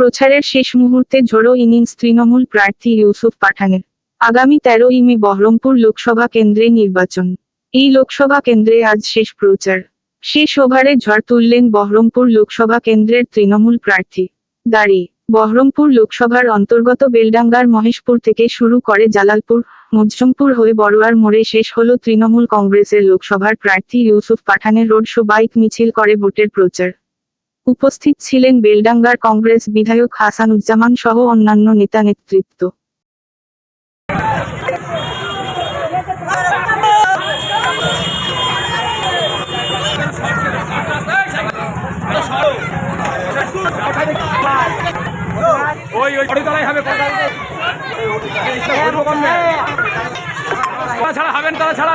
প্রচারের শেষ মুহূর্তে ঝোড়ো ইনিংস তৃণমূল প্রার্থী ইউসুফ পাঠানের। আগামী তেরোই মে বহরমপুর লোকসভা কেন্দ্রে নির্বাচন। এই লোকসভা কেন্দ্রে আজ শেষ প্রচার। শেষ ওভারে ঝড় তুললেন বহরমপুর লোকসভা কেন্দ্রের তৃণমূল প্রার্থী। দাঁড়ি, বহরমপুর লোকসভার অন্তর্গত বেলডাঙ্গার মহেশপুর থেকে শুরু করে জালালপুর মজজমপুর হয়ে বড়ুয়ার মোড়ে শেষ হলো তৃণমূল কংগ্রেসের লোকসভার প্রার্থী ইউসুফ পাঠানের রোড শো, বাইক মিছিল করে ভোটের প্রচার। উপস্থিত ছিলেন বেলডাঙ্গার কংগ্রেস বিধায়ক হাসানুজ্জামান সহ অন্যান্য নেতা নেতৃত্ব। ছাড়া হবেন তারা ছাড়া